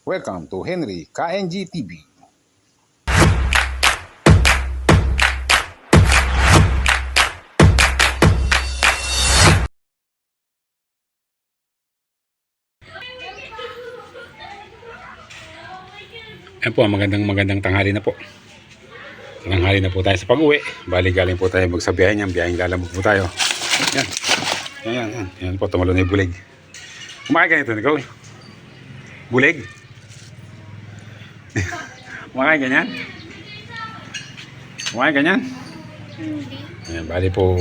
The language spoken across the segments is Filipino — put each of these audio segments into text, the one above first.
Welcome to Henry KNG TV. Ayan po, magandang magandang tanghali na po. Tanghali na po tayo sa pag-uwi. Bali galing po tayo magsabihan yan. Biyahing lalamog po tayo. Yan. Yan, yan, yan. Yan po, tumalo na yung bulig. Kumakain ka nito, Nicole? Bulig? Kumakain ganyan? Kumakain ganyan? Hindi. Ayan, bali po,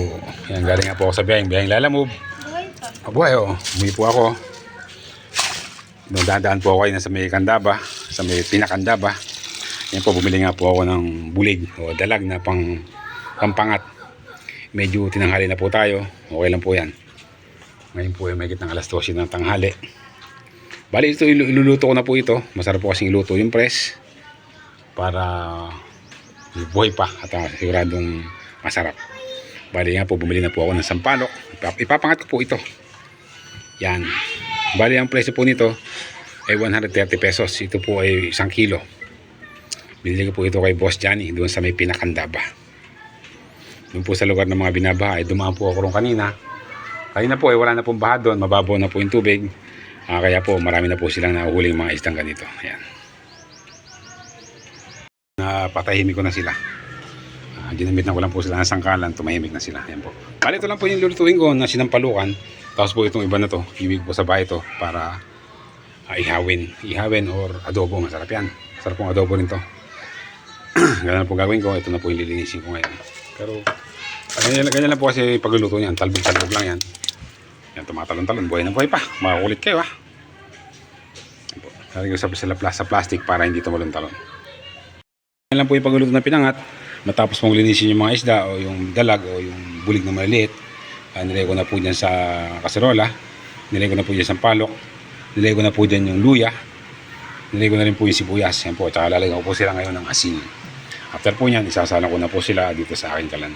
yan, galing nga po ako sa biyahing. Biyahing lalamog. Buhay pa. Mabuhay oh. Umuwi po ako. Doon dadaan po ako ayun sa may Kandaba, sa may Pinakandaba. Yan po, bumili nga po ako ng bulig o dalag na pang pampangat. Medyo tinanghali na po tayo. Okay lang po yan. Ngayon po ay may ng alas 12 ng tanghali. Bali ito, ilu- iluluto ko na po ito. Masarap po kasing iluto yung press. Para buhay pa at ah, siguradong masarap. Bali nga po, bumili na po ako ng sampalok. Ipap- Ipapangat ko po ito. Yan. Bali ang presyo po nito ay 130 pesos. Ito po ay isang kilo. Binili ko po ito kay Boss Johnny doon sa may pinakandaba. Doon po sa lugar ng mga binabaha ay dumaan po ako ron kanina. Kanina po ay wala na pong baha doon. Mababaw na po yung tubig. Ah, kaya po marami na po silang nahuhuling mga isdang ganito. Ayan. Napatahimik ko na sila. Ah, ginamit na ko lang po sila ng sangkalan, tumahimik na sila. Ayan po. Bali ito lang po yung lulutuin ko na sinampalukan. Tapos po itong iba na to, iwig po sa bahay to para ah, ihawin. Ihawin or adobo, masarap yan. Masarap pong adobo rin to. ganyan po gagawin ko. Ito na po yung lilinisin ko ngayon. Pero ganyan, ganyan lang po kasi pagluluto niyan. Talbog-talbog lang yan. Yan, tumatalon-talon. Buhay na buhay pa. Makakulit kayo ah. Po. Lalagay ko sa, sa plastic para hindi tumalon-talon. Yan lang po yung pagluluto ng pinangat. Matapos mong linisin yung mga isda o yung dalag o yung bulig na maliliit, uh, nilagay ko na po dyan sa kaserola. Nilagay ko na po dyan sa palok. Nilagay ko na po dyan yung luya. Nilagay ko na rin po yung sibuyas. Yan po. At saka lalagyan ko po sila ngayon ng asin. After po nyan, isasala ko na po sila dito sa aking kalan.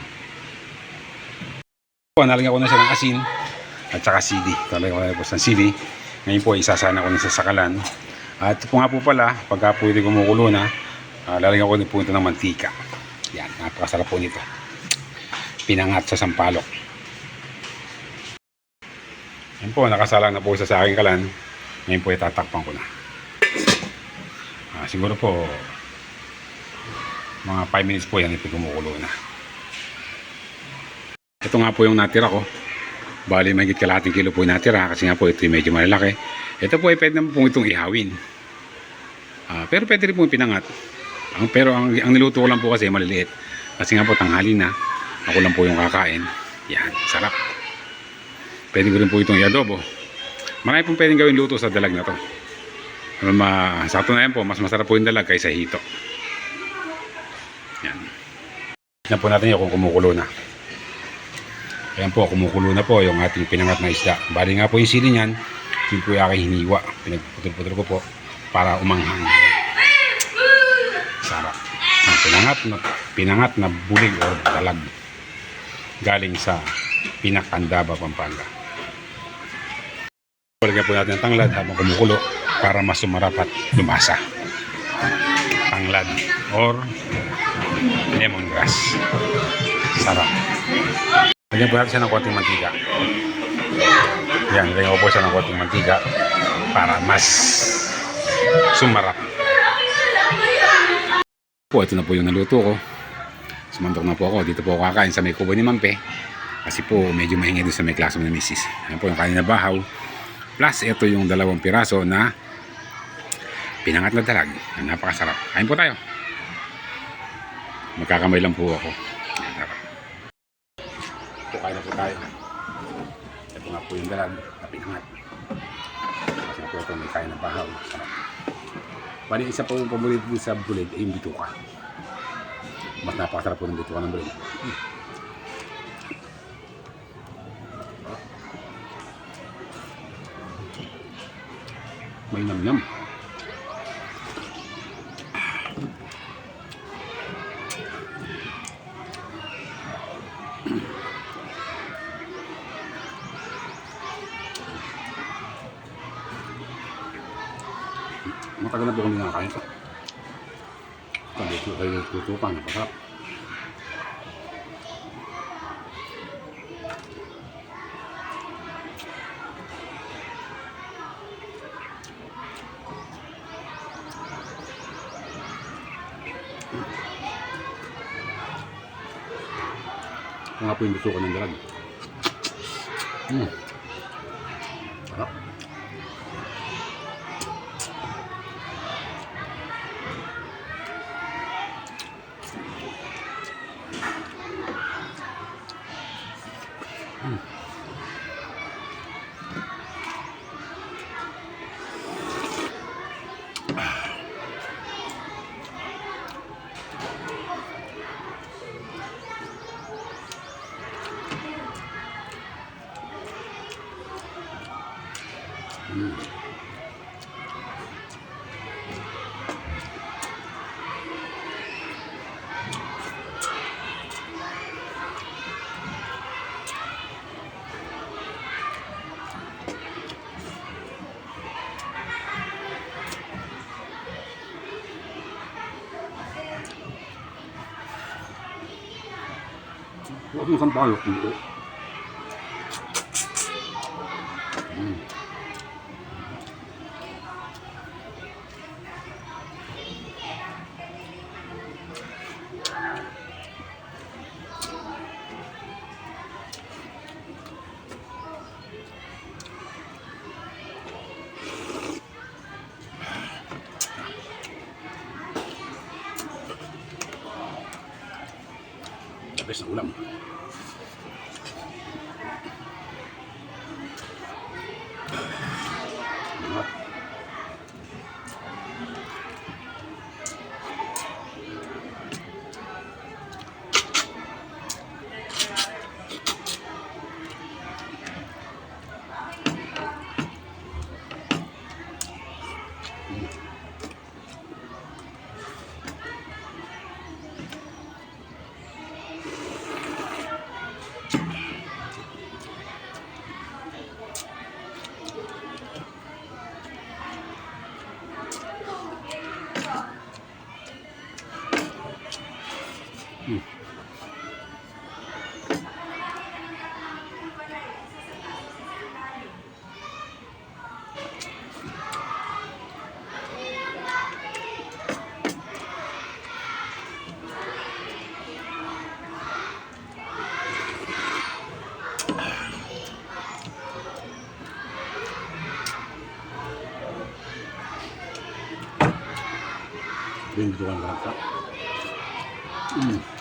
Nalagyan ko na siya ng asin at saka CD. Talagyan ko na po sa CD. Ngayon po, isasana ko na sa sakalan. At ito po nga po pala, pagka po ito kumukulo na, uh, lalagyan ko po ito ng mantika. Yan, napakasarap po nito. Pinangat sa sampalok. Yan po, nakasalang na po sa aking kalan. Ngayon po, itatakpan ko na. Ah, siguro po, mga 5 minutes po yan, ito kumukulo na. Ito nga po yung natira ko. Bali, mahigit kalating kilo po yung natira kasi nga po ito yung medyo malalaki. Ito po ay pwede naman po itong ihawin. Ah, pero pwede rin po pinangat. Pero ang, ang niluto ko lang po kasi maliliit. Kasi nga po tanghali na. Ako lang po yung kakain. Yan, sarap. Pwede ko rin po itong i-adobo. Marami pong pwedeng gawin luto sa dalag na to. Ma, sa na yan po, mas masarap po yung dalag kaysa hito. Yan. Yan po natin yung kung kumukulo na. Ayan po, kumukulo na po yung ating pinangat na isda. Bali nga po yung sili niyan, yun po yung aking hiniwa. Pinagputol-putol ko po para umanghang. Ang pinangat na, pinangat na bulig o dalag galing sa Pinakandaba, Pampanga. Lagyan po natin ng tanglad habang kumukulo para mas sumarap at lumasa. Tanglad or lemongrass. Sarap. Lagyan po natin siya ng konting mantika. Yan, lagyan ko po siya ng konting mantika para mas sumarap. Po, ito na po yung naluto ko. Sumantok na po ako. Dito po ako kakain sa may kubo ni Mampe. Kasi po, medyo mahingi doon sa may klase ng misis. Yan po yung kanin na bahaw. Plus, ito yung dalawang piraso na pinangat na dalag. Napakasarap. Kain po tayo. Magkakamay lang po ako. Po, kain na po tayo. Ito nga po yung dalag na pinangat. Kasi po ito may kain na bahaw. Sarap. Bali, isa po yung paborito sa bulig ay yung bituka. Mas napakasarap po ng bituka ng bulig. Mm. May namnam. Matagal na po kami nakakain ito. Kayo tutupan, napasarap. Ito nga yung gusto ko ng dalag. Mm. Huwag mo isang balok dito. Mm. na ulam. Thank you. The best na ulam. Sarap. Ito yung gusto ko ng karapsa. Mm. Best.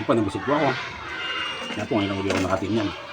Ang panabusog ko ako. Kaya po ngayon lang uli ako nakatingin yan.